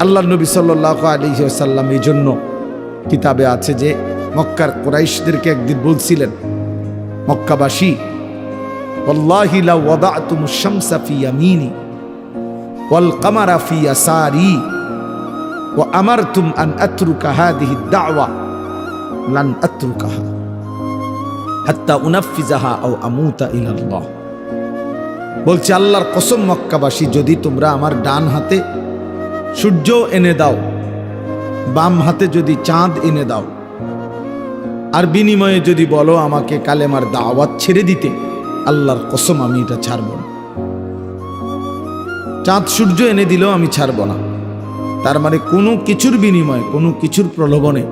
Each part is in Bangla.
আল্লাহ নবী সাল্লাহ আলিহাসাল্লাম এই জন্য কিতাবে আছে যে মক্কার কোরাইশদেরকে একদিন বলছিলেন, মক্কাবাসী ফিয়া আন আত্রু কাহা দাওয়া বলছে, আল্লাহর কসম মক্কাবাসী, যদি তোমরা আমার ডান হাতে সূর্য এনে দাও। বাম হাতে যদি চাঁদ এনে দাও। আর বিনিময়ে যদি বলো আমাকে কালেমার দাওয়াত ছেড়ে দিতে, আল্লাহর কসম আমি এটা ছাড়ব না। চাঁদ সূর্য এনে দিলেও আমি ছাড়ব না। তার মানে কোনো কিছুর বিনিময়ে, কোনো কিছুর প্রলোভনে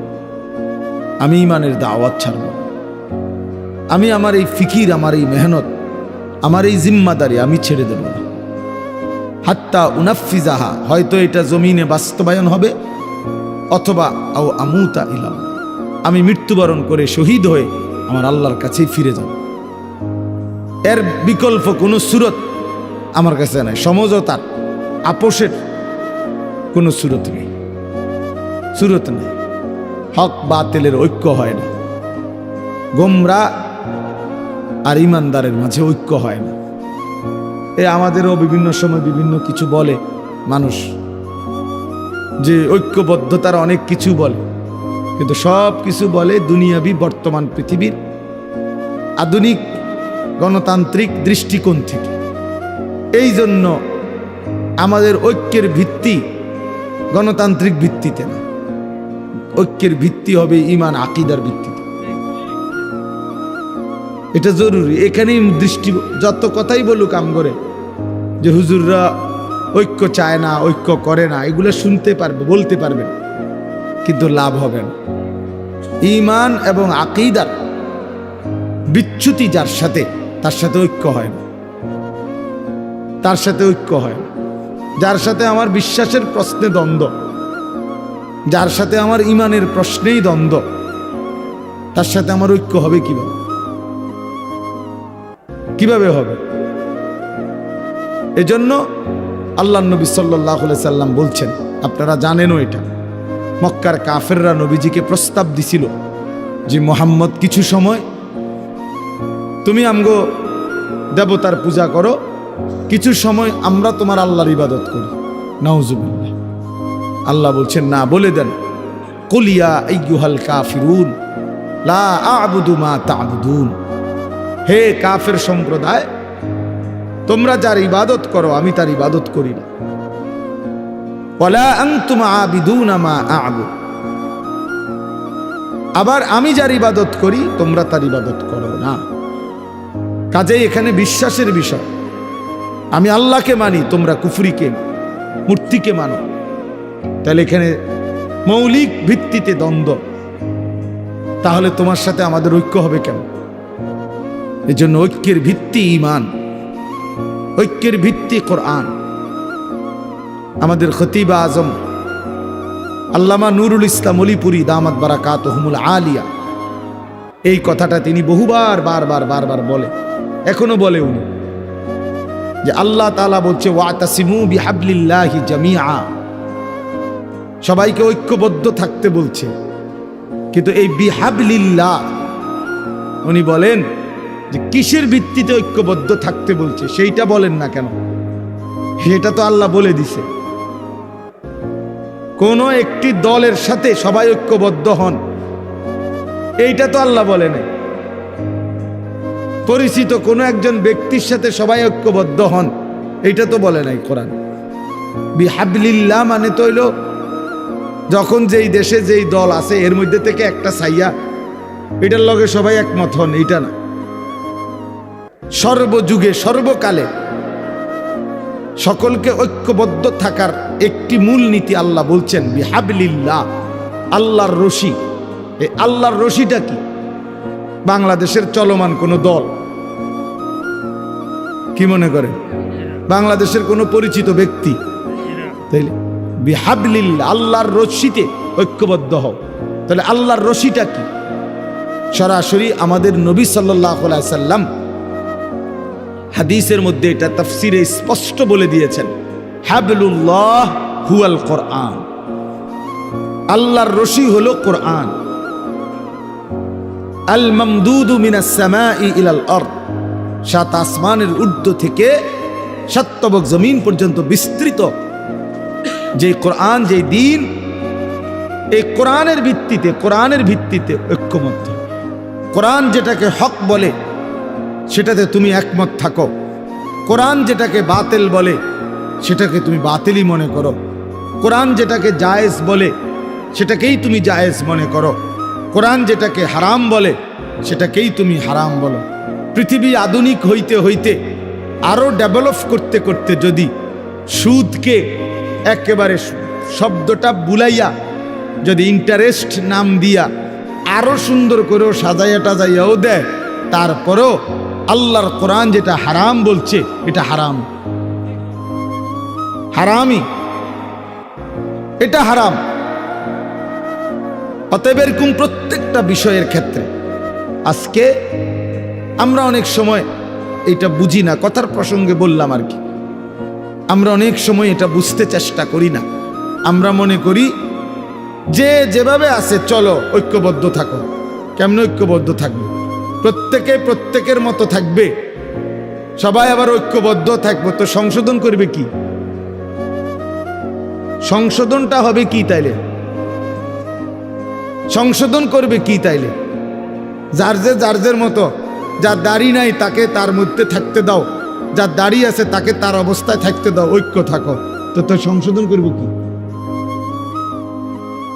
আমি ইমানের দাওয়াত ছাড়ব আমি আমার এই ফিকির, আমার এই মেহনত, আমার এই জিম্মাদারি আমি ছেড়ে দেব না। হাত্তা উনাফিজাহা, হয়তো এটা জমিনে বাস্তবায়ন হবে, অথবা আও আমুতা ইলাম। আমি মৃত্যুবরণ করে শহীদ হয়ে আমার আল্লাহর কাছেই ফিরে যাব। এর বিকল্প কোনো সুরত আমার কাছে নাই, সমঝোতার, আপোষের কোনো সুরত নেই। সুরত নেই। হক বাতিলের ঐক্য হয় না। গোমরা আর ইমানদারের মাঝে ঐক্য হয় না। এ আমাদেরও বিভিন্ন সময় বিভিন্ন কিছু বলে মানুষ। যে ঐক্যবদ্ধতার অনেক কিছু বলে। কিন্তু সব কিছু বলে দুনিয়াবি বর্তমান পৃথিবীর আধুনিক গণতান্ত্রিক দৃষ্টিকোণ থেকে। এই জন্য আমাদের ঐক্যের ভিত্তি গণতান্ত্রিক ভিত্তিতে না। ঐক্যের ভিত্তি হবে ইমান, আকিদার ভিত্তিতে এটা জরুরি। এখানেই দৃষ্টি, যত কথাই বলুক আম করে যে হুজুররা ঐক্য চায় না, ঐক্য করে না, এগুলো শুনতে পারবে, বলতে পারবেন কিন্তু লাভ হবে না। ইমান এবং আকিদার বিচ্যুতি যার সাথে, তার সাথে ঐক্য হয় না। তার সাথে ঐক্য হয় না। যার সাথে আমার বিশ্বাসের প্রশ্নে দ্বন্দ্ব, যার সাথে আমার ইমানের প্রশ্নেই দ্বন্দ্ব, তার সাথে আমার ঐক্য হবে কীভাবে? কীভাবে হবে? এজন্য আল্লাহ নবী সাল্লাহ সাল্লাম বলছেন, আপনারা জানেনও এটা, মক্কার কাফেররা নবীজিকে প্রস্তাব দিছিল যে, মোহাম্মদ, কিছু সময় তুমি আমগো দেবতার পূজা করো, কিছু সময় আমরা তোমার আল্লাহর ইবাদত করি। নাউজুবিল্লাহ। আল্লাহ বলছেন, না, বলে দেন কলিয়া আইয়ুহাল কাফিরুন, লা আবুদু মা তাবুদুন। হে কাফের সম্প্রদায়, তোমরা যার ইবাদত করো, আমি তার ইবাদত করি না। আবার আমি যার ইবাদত করি, তোমরা তার ইবাদত করো না। কাজেই এখানে বিশ্বাসের বিষয়। আমি আল্লাহকে মানি, তোমরা কুফরিকে, মূর্তিকে মানো। তাহলে এখানে মৌলিক ভিত্তিতে দ্বন্দ্ব। তাহলে তোমার সাথে আমাদের ঐক্য হবে কেন এই জন্য ঐক্যের ভিত্তি ইমান ঐক্যের ভিত্তি কোরআন। আমাদের খতিবা আজম, আল্লামা নুরুল ইসলাম অলিপুরি দামাত বারাকাত হুমুল আলিয়া, এই কথাটা তিনি বহুবার, বারবার বারবার বলে, এখনও বলে উনি। যে আল্লাহ তালা বলছে, ওয়াতাসিমু বিহাবলিল্লাহি জামিআ। সবাইকে ঐক্যবদ্ধ থাকতে বলছে। কিন্তু এই বিহাবলিল্লাহ, উনি বলেন যে কিসের ভিত্তিতে ঐক্যবদ্ধ থাকতে বলছে, সেইটা বলেন না কেন? সেটা তো আল্লাহ বলে দিছে। কোন একটি দলের সাথে সবাই ঐক্যবদ্ধ হন, এইটা তো আল্লাহ বলে নাই। পরিচিত কোনো একজন ব্যক্তির সাথে সবাই ঐক্যবদ্ধ হন, এইটা তো বলে নাই কোরআন। বিহাবলিল্লাহ মানে তো হইল, যখন যেই দেশে যেই দল আছে, এর মধ্যে থেকে একটা সাইয়া এটার লগে সবাই একমত হন, এইটা না। সর্বযুগে, সর্বকালে সকলকে ঐক্যবদ্ধ থাকার একটি মূল নীতি আল্লাহ বলছেন, বিহাবলিল্লাহ, আল্লাহর রশি। এই আল্লাহর রশিটা কি? বাংলাদেশের চলমান কোনো দল কি মনে করে? বাংলাদেশের কোনো পরিচিত ব্যক্তি? তাইলে, বিহাবলিল্লাহ, আল্লাহর রশিতে ঐক্যবদ্ধ হও। তাহলে আল্লাহর রশিটা কি? সরাসরি আমাদের নবী সাল্লাহ সাল্লাম হাদিসের মধ্যে এটা তাফসিরে স্পষ্ট বলে দিয়েছেন, হাবলুল্লাহ হুয়াল কোরআন। আল্লাহর রশি হলো কোরআন। আল মামদুদু মিনাস সামাই ইলাল আরদ। সাত আসমানের ঊর্ধ্ব থেকে সাতবক জমিন পর্যন্ত বিস্তৃত। যে কোরআন, যে দিন, এই কোরআনের ভিত্তিতে কোরআনের ভিত্তিতে ঐক্যমত্য কোরআন যেটাকে হক বলে সেটাতে তুমি একমত থাকো। কোরআন যেটাকে বাতিল বলে, সেটাকে তুমি বাতিলই মনে করো। কোরআন যেটাকে জায়েজ বলে, সেটাকেই তুমি জায়েজ মনে করো। কোরআন যেটাকে হারাম বলে, সেটাকেই তুমি হারাম বলো। পৃথিবী আধুনিক হইতে হইতে আরও ডেভেলপ করতে করতে যদি সুদকে একেবারে শব্দটা বুলাইয়া, যদি ইন্টারেস্ট নাম দিয়া আরও সুন্দর করেও সাজাইয়া টাজাইয়াও দেয়, তারপরেও আল্লাহর কোরআন যেটা হারাম বলছে, এটা হারাম। হারামই। এটা হারাম। অতএব এরকম প্রত্যেকটা বিষয়ের ক্ষেত্রে আজকে আমরা অনেক সময় এটা বুঝি না, কথার প্রসঙ্গে বললাম আর কি। আমরা অনেক সময় এটা বুঝতে চেষ্টা করি না। আমরা মনে করি যে যেভাবে আছে, চলো ঐক্যবদ্ধ থাকো। কেমন ঐক্যবদ্ধ থাকবে? প্রত্যেকে প্রত্যেকের মতো থাকবে। সবাই আবার ঐক্যবদ্ধ থাকব। তো সংশোধন করবে কি? সংশোধনটা হবে কি তাইলে? সংশোধন করবে কি তাইলে? যার যে যার যের মতো, যার দাড়ি নাই তাকে তার মধ্যে থাকতে দাও। যার দাড়ি আছে তাকে তার অবস্থায় থাকতে দাও, ঐক্য থাকো। তো তো সংশোধন করবে কি?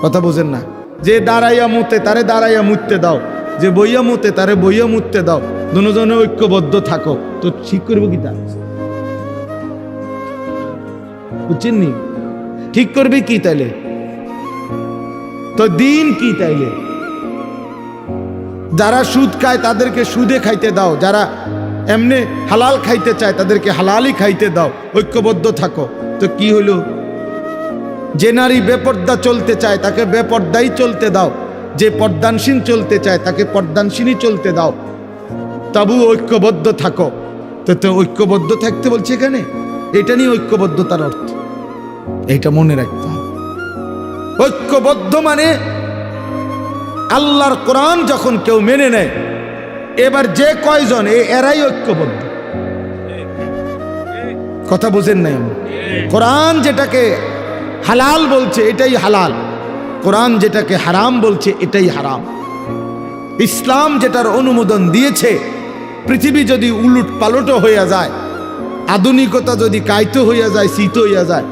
কথা বোঝেন না? যে দাঁড়াইয়া মুতে তারে দাঁড়াইয়া মুততে দাও। যে বইয়া মুতে, তারে বইয়া মুততে দাও। দুজনে ঐক্যবদ্ধ থাকো। তো ঠিক করব কি তা? বুঝছেন ঠিক করবে কি তাইলে? তো দিন কি তাইলে? যারা সুদ খায়, তাদেরকে সুদে খাইতে দাও। যারা এমনি হালাল খাইতে চায়, তাদেরকে হালালই খাইতে দাও। ঐক্যবদ্ধ থাকো। তো কি হলো যে নারী বেপর্দা চলতে চায়, তাকে বেপর্দাই চলতে দাও। যে পর্দানসীন চলতে চায় তাকে পর্দানসীনই চলতে দাও। তবু ঐক্যবদ্ধ থাকো। তো তো ঐক্যবদ্ধ থাকতে বলছে এখানে? এটা নিয়ে ঐক্যবদ্ধতার অর্থ। এটা মনে রাখতে হবে। ঐক্যবদ্ধ মানে আল্লাহর কোরআন যখন কেউ মেনে নেয় এবার যে কয়জন এ এরাই ঐক্যবদ্ধ। কথা বোঝেন নাই কোরআন যেটাকে হালাল বলছে এটাই হালাল। কোরআন যেটাকে হারাম বলছে, এটাই হারাম। ইসলাম যেটার অনুমোদন দিয়েছে, পৃথিবী যদি উলুট পালটো হইয়া যায়, আধুনিকতা যদি কায়িত হইয়া যায়, শীত হইয়া যায়,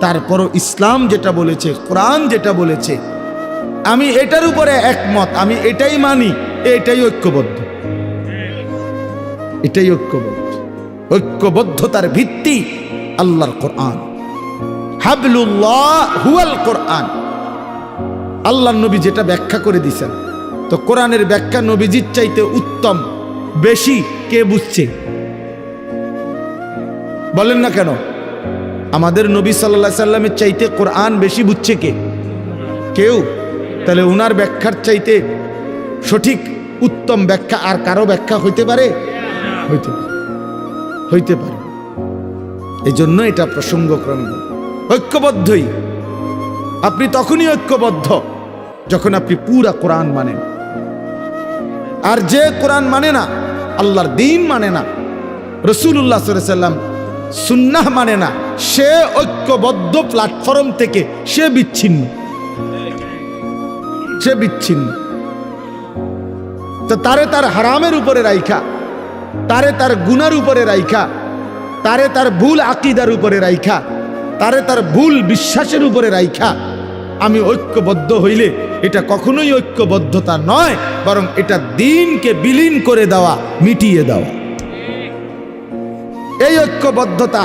তারপরও ইসলাম যেটা বলেছে, কোরআন যেটা বলেছে, আমি এটার উপরে একমত, আমি এটাই মানি, এটাই ঐক্যবদ্ধ। এটাই ঐক্যবদ্ধ। ঐক্যবদ্ধতার ভিত্তি আল্লাহর কোরআন। হাবলুল্লাহ হুয়াল কোরআন। আল্লাহ নবী যেটা ব্যাখ্যা করে দিছেন। তো কোরআনের ব্যাখ্যা নবীজির চাইতে উত্তম, বেশি কে বুঝছে? বলেন না কেন? আমাদের নবী সাল্লাহ সাল্লামের চাইতে কোরআন বেশি বুঝছে কে? কেউ? তাহলে উনার ব্যাখ্যার চাইতে সঠিক, উত্তম ব্যাখ্যা আর কারও ব্যাখ্যা হইতে পারে? হইতে পারে। হইতে পারে। এই জন্য এটা প্রসঙ্গক্রমে ঐক্যবদ্ধই। আপনি তখনই ঐক্যবদ্ধ যখন আপনি পুরা কোরআন মানেন। আর যে কোরআন মানে না, আল্লাহর দিন মানে না রসুল্লাহ সাল্লাম সুন্নাহ মানে না, সে ঐক্যবদ্ধ প্ল্যাটফর্ম থেকে সে বিচ্ছিন্ন। সে বিচ্ছিন্ন। তো তারে তার হারামের উপরে রাইখা, তারে তার গুনার উপরে রাইখা, তারে তার ভুল আকিদার উপরে রাইখা, তারে তার ভুল বিশ্বাসের উপরে রাইখা আমি ঐক্যবদ্ধ হইলে এটা কখনোই ঐক্যবদ্ধতা নয়, বরং এটা দিনকে বিলীন করে দেওয়া, মিটিয়ে দেওয়া। এই ঐক্যবদ্ধতা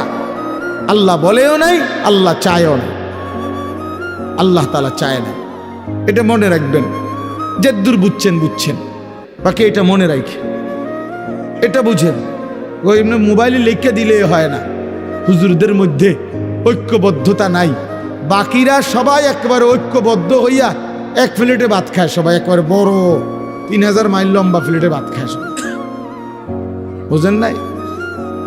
আল্লাহ বলেও নাই, আল্লাহ চায়ও না আল্লাহ তালা চায় না। এটা মনে রাখবেন, যে দূর বুঝছেন বুঝছেন। বাকি এটা মনে রাখে এটা বুঝেন, ওই মোবাইলে লিখে দিলে হয় না। হুজুরদের মধ্যে ঐক্যবদ্ধতা নাই। বাকিরা সবাই একেবারে ঐক্যবদ্ধ হইয়া এক প্লেটে ভাত খায় সবাই, একবারে বড়। তিন হাজার মাইল লম্বা প্লেটে ভাত খায় সবাই। বুঝেন নাই?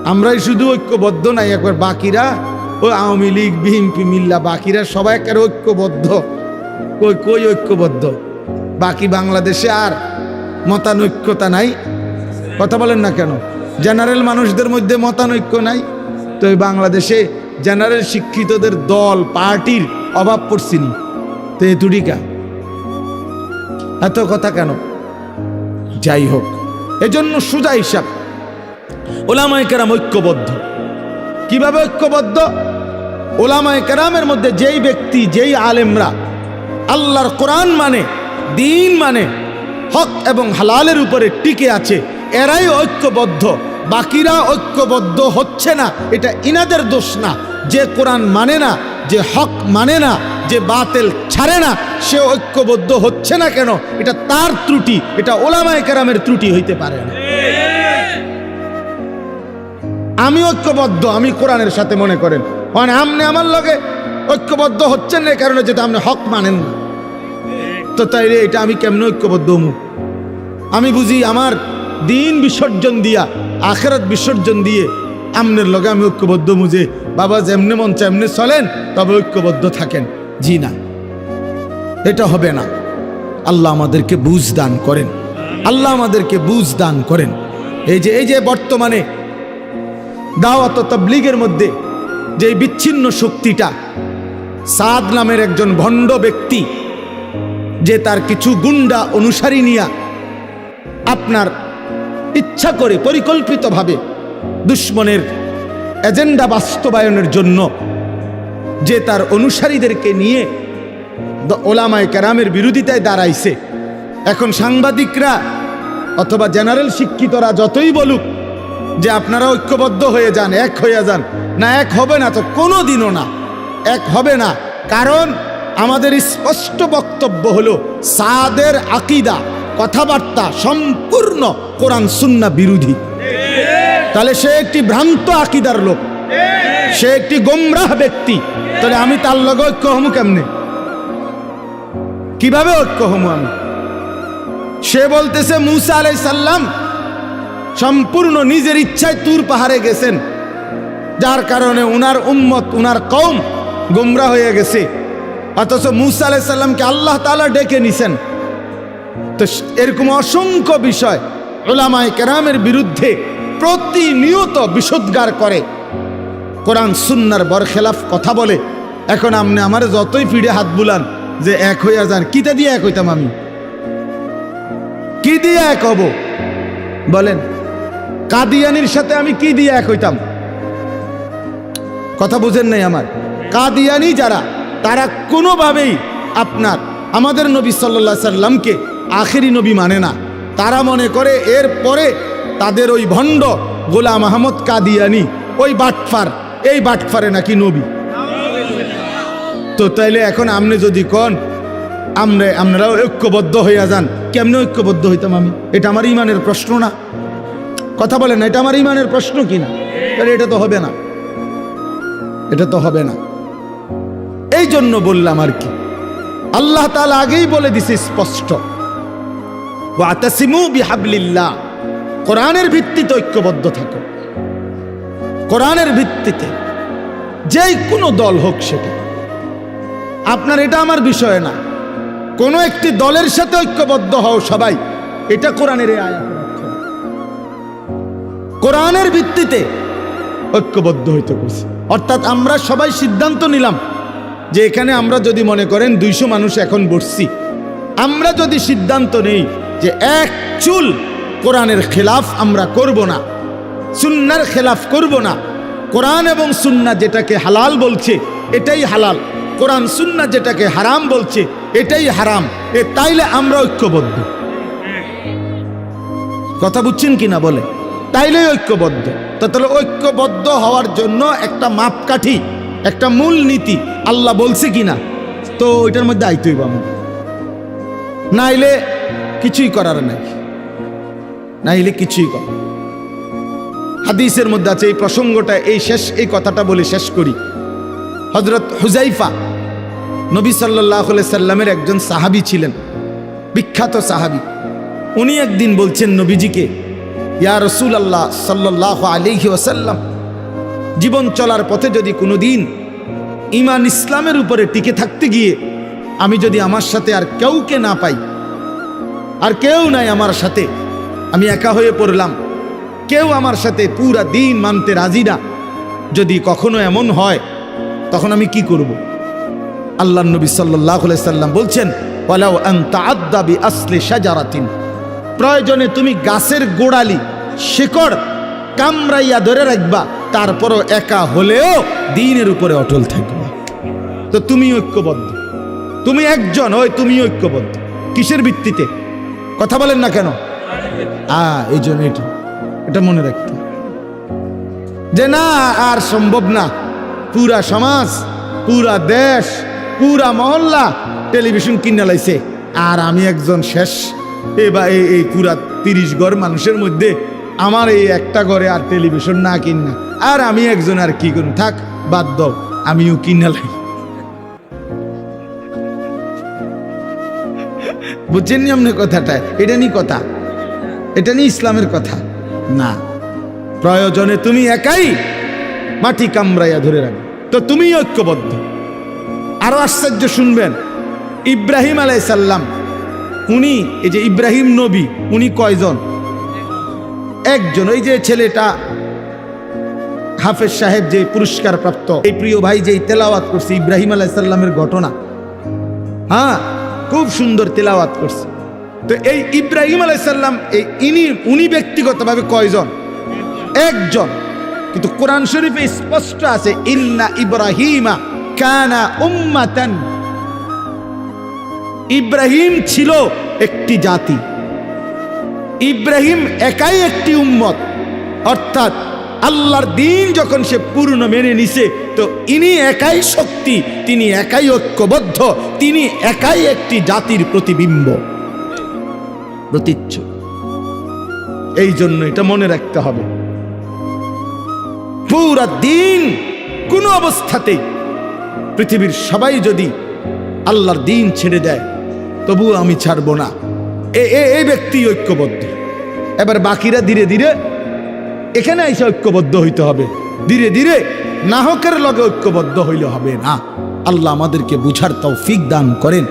আমরাই শুধু ঐক্যবদ্ধ নাই, একবার বাকিরা, ও আওয়ামী লীগ, বিএনপি, মিল্লা, বাকিরা সবাই একের ঐক্যবদ্ধ। কই কই ঐক্যবদ্ধ? বাকি বাংলাদেশে আর মতানৈক্যতা নাই। কথা বলেন না কেন? জেনারেল মানুষদের মধ্যে মতানৈক্য নাই। তো বাংলাদেশে জেনারেল শিক্ষিতদের দল, পার্টির অভাব পড়ছিনি তো এ এত কথা কেন? যাই হোক, এজন্য সোজা হিসাব। ওলামায় কেরাম ঐক্যবদ্ধ। কীভাবে ঐক্যবদ্ধ? ওলামায় কেরামের মধ্যে যেই ব্যক্তি, যেই আলেমরা আল্লাহর কোরআন মানে দিন মানে হক এবং হালালের উপরে টিকে আছে, এরাই ঐক্যবদ্ধ। বাকিরা ঐক্যবদ্ধ হচ্ছে না, এটা ইনাদের দোষ না। যে কোরআন মানে না, যে হক মানে না, যে বাতেল ছাড়ে না, সে ঐক্যবদ্ধ হচ্ছে না কেন? এটা তার ত্রুটি, এটা ওলামায় কেরামের ত্রুটি হইতে পারে না। আমি ঐক্যবদ্ধ, আমি কোরআনের সাথে মনে করেন। মানে আপনি আমার লগে ঐক্যবদ্ধ হচ্ছেন না কারণে যেটা আপনি হক মানেন না। তো তাই রে এটা আমি কেমন ঐক্যবদ্ধ হমু? আমি বুঝি আমার দিন বিসর্জন দিয়া, আখেরাত বিসর্জন দিয়ে আমনের লগে আমি ঐক্যবদ্ধ মুজে বাবা যেমনে মন এমনি চলেন, তবে ঐক্যবদ্ধ থাকেন। জি না। এটা হবে না। আল্লাহ আমাদেরকে বুঝ দান করেন। আল্লাহ আমাদেরকে বুঝ দান করেন। এই যে এই যে বর্তমানে দাওয়াত তাবলীগের মধ্যে যে বিচ্ছিন্ন শক্তিটা, সাদ নামের একজন ভণ্ড ব্যক্তি যে তার কিছু গুন্ডা অনুসারী নিয়া আপনার ইচ্ছা করে পরিকল্পিতভাবে দুশ্মনের এজেন্ডা বাস্তবায়নের জন্য যে তার অনুসারীদেরকে নিয়ে ওলামায় কেরামের বিরোধিতায় দাঁড়াইছে। এখন সাংবাদিকরা অথবা জেনারেল শিক্ষিতরা যতই বলুক যে আপনারা ঐক্যবদ্ধ হয়ে যান, এক হয়ে যান, না এক হবে না তো কোনো দিনও না, এক হবে না। কারণ আমাদের স্পষ্ট বক্তব্য হলো, সাদের আকিদা, কথাবার্তা সম্পূর্ণ কোরআন সুন্না বিরোধী। তাহলে সে একটি ভ্রান্ত আকিদার লোক। সে একটি গোমরাহ ব্যক্তি। তাহলে আমি তার লগে ঐক্য হমু কেমনে? কীভাবে ঐক্য হমু আমি? সে বলতেছে, মুসা আলাই সাল্লাম সম্পূর্ণ নিজের ইচ্ছায় তুর পাহাড়ে গেছেন। যার কারণে উনার উম্মত, উনার কম গোমরা হয়ে গেছে। অথচ মুসা আলাই সাল্লামকে আল্লাহ তালা ডেকে নিছেন। তো এরকম অসংখ্য বিষয় ওলামায় কেরামের বিরুদ্ধে প্রতিনিয়ত বিশুদ্গার করে। কোরআন সুন্নার বরখেলাফ কথা বলে, এখন আপনি আমার যতই ফিরে হাত বুলান, যে এক হইয়া যান, কিতা দিয়ে এক হইতাম আমি? কি দিয়ে এক হব? বলেন, কাদিয়ানির সাথে আমি কি দিয়ে এক হইতাম? কথা বুঝেন নাই আমার? কাদিয়ানি যারা, তারা কোনোভাবেই আপনার, আমাদের নবী সাল্লা সাল্লামকে আখেরি নবী মানে না। তারা মনে করে এর পরে তাদের ওই ভণ্ড গোলাম আহমদ কাদিয়ানি, ওই বাটফার, এই বাটফারে নাকি নবী। তো তাইলে এখন আপনি যদি কন আমরা আপনারাও ঐক্যবদ্ধ হইয়া যান। কেমনে ঐক্যবদ্ধ হইতাম আমি? এটা আমার ইমানের প্রশ্ন না। কথা বলেন এটা আমার ইমানের প্রশ্ন কি না? তাহলে এটা তো হবে না। এটা তো হবে না। এই জন্য বললাম আর কি। আল্লাহ তাআলা আগেই বলে দিছে স্পষ্ট। ওয়াতাসিমু বিহাবলিল্লাহ। কোরআনের ভিত্তিতে ঐক্যবদ্ধ থাকো। কোরআনের ভিত্তিতে যেই কোনো দল হোক সেটা। আপনার এটা আমার বিষয় না। কোনো একটি দলের সাথে ঐক্যবদ্ধ হও সবাই। এটা কোরআনের। কোরআনের ভিত্তিতে ঐক্যবদ্ধ হইতে বলছি। অর্থাৎ আমরা সবাই সিদ্ধান্ত নিলাম যে এখানে আমরা যদি মনে করেন দুইশো মানুষ এখন বসছি, আমরা যদি সিদ্ধান্ত নেই যে এক চুল কোরআনের খেলাফ আমরা করব না। সুন্নার খেলাফ করব না। কোরআন এবং সুন্না যেটাকে হালাল বলছে, এটাই হালাল। কোরআন, সুন্না যেটাকে হারাম বলছে, এটাই হারাম। এ তাইলে আমরা ঐক্যবদ্ধ। কথা বুঝছেন কি না বলে? তাইলেই ঐক্যবদ্ধ। তাহলে ঐক্যবদ্ধ হওয়ার জন্য একটা মাপকাঠি, একটা মূল নীতি আল্লাহ বলছে কি না তো ওইটার মধ্যে আইতই আমি নাইলে কিছুই করার নাই। নাইলে কিছুই কর। হাদিসের মধ্যে আছে এই প্রসঙ্গটা, এই শেষ, এই কথাটা বলে শেষ করি। হজরত হুজাইফা নবী সাল্লাহ সাল্লামের একজন সাহাবি ছিলেন, বিখ্যাত সাহাবি। উনি একদিন বলছেন, নবীজিকে, ইয়া রসুল আল্লাহ সাল্লাহ আলিহি ওসাল্লাম জীবন চলার পথে যদি কোনো দিন ইমান ইসলামের উপরে টিকে থাকতে গিয়ে আমি যদি আমার সাথে আর কেউকে না পাই, আর কেউ নাই আমার সাথে আমি একা হয়ে পড়লাম। কেউ আমার সাথে পুরা দিন মানতে রাজি না। যদি কখনো এমন হয়, তখন আমি কি করব? আল্লাহ নবী সাল্লাহ সাল্লাম বলছেন প্রয়োজনে তুমি গাছের গোড়ালি, শেকড় কামড়াইয়া ধরে রাখবা, তারপরও একা হলেও দিনের উপরে অটল থাকবা। তো তুমি ঐক্যবদ্ধ। তুমি একজন, ওই তুমি ঐক্যবদ্ধ। কিসের ভিত্তিতে? কথা বলেন না কেন? আ, এই জন্য এটা। এটা মনে রাখতে যে না, আর সম্ভব না। পুরা সমাজ, পুরা দেশ, পুরা মহল্লা টেলিভিশন কিনে লাইছে। আর আমি একজন শেষ। এ বা এই এই পুরা তিরিশ ঘর মানুষের মধ্যে আমার এই একটা ঘরে আর টেলিভিশন না কিনা আর আমি একজন আর কি করুন থাক, বাদ দাও। আমিও কিনে লাই। বুঝছেন নি আপনি কথাটা? এটা নি কথা। এটা নিয়ে ইসলামের কথা। না, প্রয়োজনে তুমি একাই মাটি কামড়াইয়া ধরে রাখবে তো তুমি ঐক্যবদ্ধ। আরও আশ্চর্য শুনবেন, ইব্রাহিম আলাইসাল্লাম উনি, এই যে ইব্রাহিম নবী, উনি কয়জন? একজন, ওই যে ছেলেটা, হাফেজ সাহেব যে পুরস্কার প্রাপ্ত এই প্রিয় ভাই যে তেলাওয়াত করছে ইব্রাহিম আলাইসাল্লামের ঘটনা। হ্যাঁ খুব সুন্দর তেলাওয়াত করছে। তো এই ইব্রাহিম আলাইসাল্লাম এই ইনি, উনি ব্যক্তিগতভাবে কয়জন? একজন। কিন্তু কোরআন শরীফে স্পষ্ট আছে, ইন্না ইব্রাহিমা কানা উম্মাতান। ইব্রাহিম ছিল একটি জাতি। ইব্রাহিম একাই একটি উম্মত। অর্থাৎ আল্লাহর দিন যখন সে পূর্ণ মেনে নিছে, তো ইনি একাই শক্তি, তিনি একাই ঐক্যবদ্ধ, তিনি একাই একটি জাতির প্রতিবিম্ব। প্রতীচ্ছ। এই জন্য এটা মনে রাখতে হবে। পুরা দিন কোনো অবস্থাতেই পৃথিবীর সবাই যদি আল্লাহর দিন ছেড়ে দেয়, তবুও আমি ছাড়ব না। এ- এই ব্যক্তি ঐক্যবদ্ধ। এবার বাকিরা ধীরে ধীরে এখানে এসে ঐক্যবদ্ধ হইতে হবে। ধীরে ধীরে নাহকের লগে ঐক্যবদ্ধ হইলে হবে না। আল্লাহ আমাদেরকে বুঝার তৌফিক দান করেন।